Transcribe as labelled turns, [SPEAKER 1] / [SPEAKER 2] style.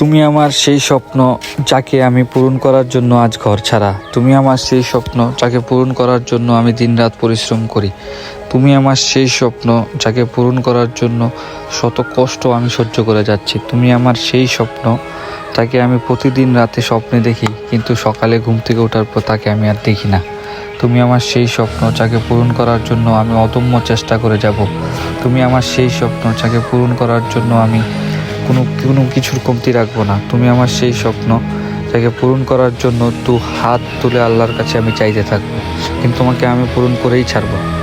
[SPEAKER 1] তুমি আমার সেই স্বপ্ন যাকে আমি পূরণ করার জন্য আজ ঘর ছাড়া। তুমি আমার সেই স্বপ্ন যাকে পূরণ করার জন্য আমি দিনরাত পরিশ্রম করি। তুমি আমার সেই স্বপ্ন যাকে পূরণ করার জন্য শত কষ্ট আমি সহ্য করে যাচ্ছি। তুমি আমার সেই স্বপ্ন তাকে আমি প্রতিদিন রাতে স্বপ্নে দেখি, কিন্তু সকালে ঘুম থেকে ওঠার পর তাকে আমি আর দেখি না। তুমি আমার সেই স্বপ্ন যাকে পূরণ করার জন্য আমি অদম্য চেষ্টা করে যাব। তুমি আমার সেই স্বপ্ন যাকে পূরণ করার জন্য আমি কোনো কোনো কিছুর কমতি রাখব না। তুমি আমার সেই স্বপ্ন তাকে পূরণ করার জন্য তু হাত তুলে আল্লাহর কাছে আমি চাইতে থাকব। কিন্তু তোমাকে আমি পূরণ করেই ছাড়বো।